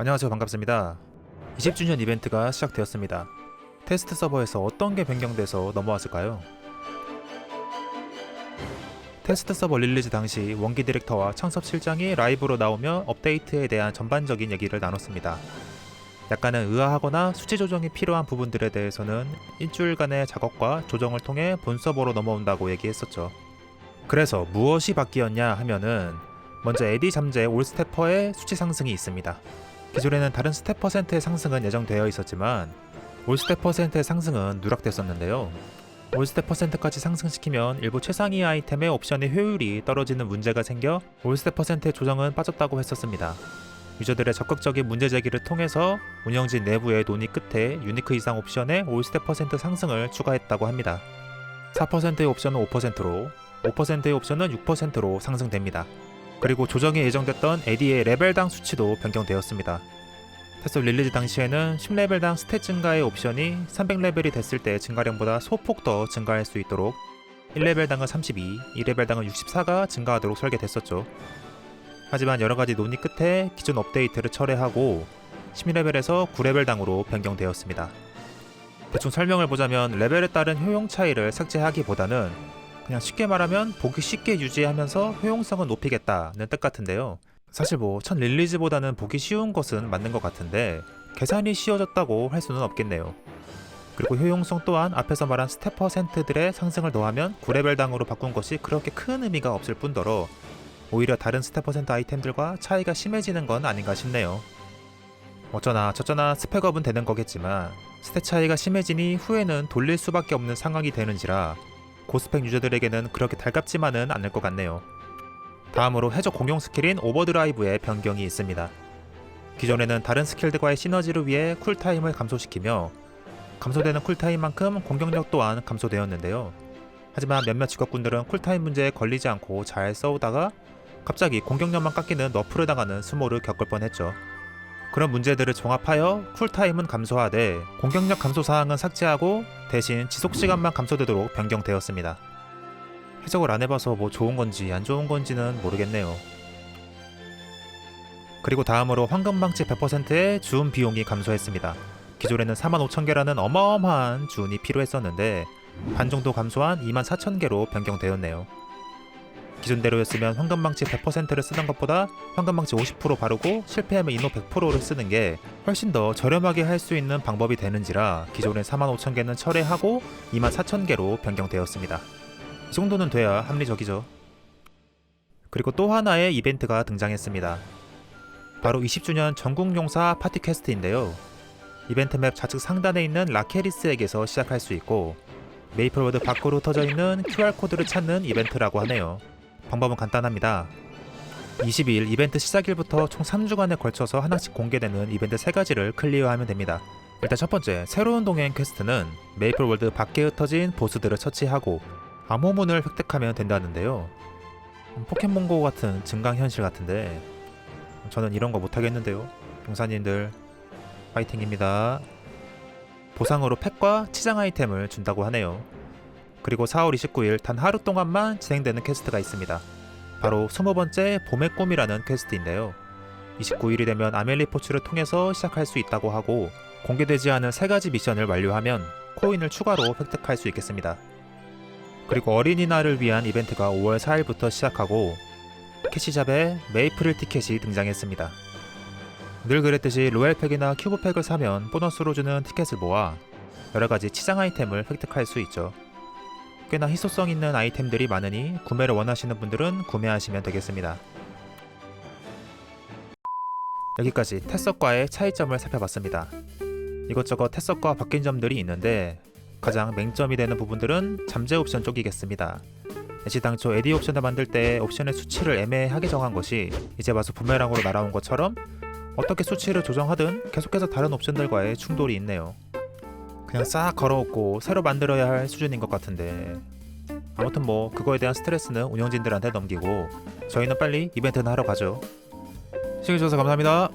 안녕하세요 반갑습니다 20주년 이벤트가 시작되었습니다 테스트 서버에서 어떤 게 변경돼서 넘어왔을까요? 테스트 서버 릴리즈 당시 원기 디렉터와 창섭 실장이 라이브로 나오며 업데이트에 대한 전반적인 얘기를 나눴습니다. 약간은 의아하거나 수치 조정이 필요한 부분들에 대해서는 일주일간의 작업과 조정을 통해 본 서버로 넘어온다고 얘기했었죠. 그래서 무엇이 바뀌었냐 하면은 먼저 에디 잠재 올스태퍼의 수치 상승이 있습니다. 기존에는 다른 스텝 퍼센트의 상승은 예정되어 있었지만 올 스텝 퍼센트의 상승은 누락됐었는데요. 올 스텝 퍼센트까지 상승시키면 일부 최상위 아이템의 옵션의 효율이 떨어지는 문제가 생겨 올 스텝 퍼센트의 조정은 빠졌다고 했었습니다. 유저들의 적극적인 문제 제기를 통해서 운영진 내부의 논의 끝에 유니크 이상 옵션의 올 스텝 퍼센트 상승을 추가했다고 합니다. 4%의 옵션은 5%로, 5%의 옵션은 6%로 상승됩니다. 그리고 조정이 예정됐던 에디의 레벨당 수치도 변경되었습니다. 테슬 릴리즈 당시에는 10레벨당 스탯 증가의 옵션이 300레벨이 됐을 때 증가량보다 소폭 더 증가할 수 있도록 1레벨당은 32, 2레벨당은 64가 증가하도록 설계됐었죠. 하지만 여러가지 논의 끝에 기존 업데이트를 철회하고 12레벨에서 9레벨당으로 변경되었습니다. 대충 설명을 보자면 레벨에 따른 효용 차이를 삭제하기보다는 그냥 쉽게 말하면 보기 쉽게 유지하면서 효용성을 높이겠다는 뜻 같은데요. 사실 뭐 첫 릴리즈보다는 보기 쉬운 것은 맞는 것 같은데 계산이 쉬워졌다고 할 수는 없겠네요. 그리고 효용성 또한 앞에서 말한 스텝 퍼센트들의 상승을 더하면 9레벨당으로 바꾼 것이 그렇게 큰 의미가 없을 뿐더러 오히려 다른 스텝 퍼센트 아이템들과 차이가 심해지는 건 아닌가 싶네요. 어쩌나 저쩌나 스펙업은 되는 거겠지만 스탯 차이가 심해지니 후에는 돌릴 수밖에 없는 상황이 되는지라 고스펙 유저들에게는 그렇게 달갑지만은 않을 것 같네요. 다음으로 해적 공용 스킬인 오버드라이브의 변경이 있습니다. 기존에는 다른 스킬들과의 시너지를 위해 쿨타임을 감소시키며 감소되는 쿨타임만큼 공격력 또한 감소되었는데요. 하지만 몇몇 직업군들은 쿨타임 문제에 걸리지 않고 잘 싸우다가 갑자기 공격력만 깎이는 너프를 당하는 수모를 겪을 뻔했죠. 그런 문제들을 종합하여 쿨타임은 감소하되 공격력 감소 사항은 삭제하고 대신 지속 시간만 감소되도록 변경되었습니다. 해석을 안 해봐서 뭐 좋은 건지 안 좋은 건지는 모르겠네요. 그리고 다음으로 황금방치 100%의 주운 비용이 감소했습니다. 기존에는 45,000개라는 어마어마한 주운이 필요했었는데 반 정도 감소한 24,000개로 변경되었네요. 기존대로였으면 황금망치 100%를 쓰는 것보다 황금망치 50% 바르고 실패하면 인호 100%를 쓰는 게 훨씬 더 저렴하게 할 수 있는 방법이 되는지라 기존의 45,000개는 철회하고 24,000개로 변경되었습니다. 이 정도는 돼야 합리적이죠. 그리고 또 하나의 이벤트가 등장했습니다. 바로 20주년 전국용사 파티 퀘스트인데요. 이벤트 맵 좌측 상단에 있는 라케리스에게서 시작할 수 있고 메이플워드 밖으로 터져 있는 QR코드를 찾는 이벤트라고 하네요. 방법은 간단합니다. 22일 이벤트 시작일부터 총 3주간에 걸쳐서 하나씩 공개되는 이벤트 3가지를 클리어하면 됩니다. 일단 첫 번째, 새로운 동행 퀘스트는 메이플월드 밖에 흩어진 보스들을 처치하고 암호문을 획득하면 된다는데요. 음, 포켓몬고 같은 증강현실 같은데 저는 이런 거 못하겠는데요. 용사님들 파이팅입니다. 보상으로 팩과 치장 아이템을 준다고 하네요. 그리고 4월 29일 단 하루 동안만 진행되는 퀘스트가 있습니다. 바로 20번째 봄의 꿈이라는 퀘스트인데요. 29일이 되면 아멜리 포츠를 통해서 시작할 수 있다고 하고 공개되지 않은 3가지 미션을 완료하면 코인을 추가로 획득할 수 있겠습니다. 그리고 어린이날을 위한 이벤트가 5월 4일부터 시작하고 캐시잡에 메이프릴 티켓이 등장했습니다. 늘 그랬듯이 로얄팩이나 큐브팩을 사면 보너스로 주는 티켓을 모아 여러가지 치장 아이템을 획득할 수 있죠. 꽤나 희소성 있는 아이템들이 많으니 구매를 원하시는 분들은 구매하시면 되겠습니다. 여기까지 태석과의 차이점을 살펴봤습니다. 이것저것 태석과 바뀐 점들이 있는데 가장 맹점이 되는 부분들은 잠재 옵션 쪽이겠습니다. 애시당초 에디 옵션을 만들 때 옵션의 수치를 애매하게 정한 것이 이제 와서 부메랑으로 날아온 것처럼 어떻게 수치를 조정하든 계속해서 다른 옵션들과의 충돌이 있네요. 그냥 싹 걸어오고 새로 만들어야 할 수준인 것 같은데 아무튼 뭐 그거에 대한 스트레스는 운영진들한테 넘기고 저희는 빨리 이벤트나 하러 가죠. 시청해주셔서 감사합니다.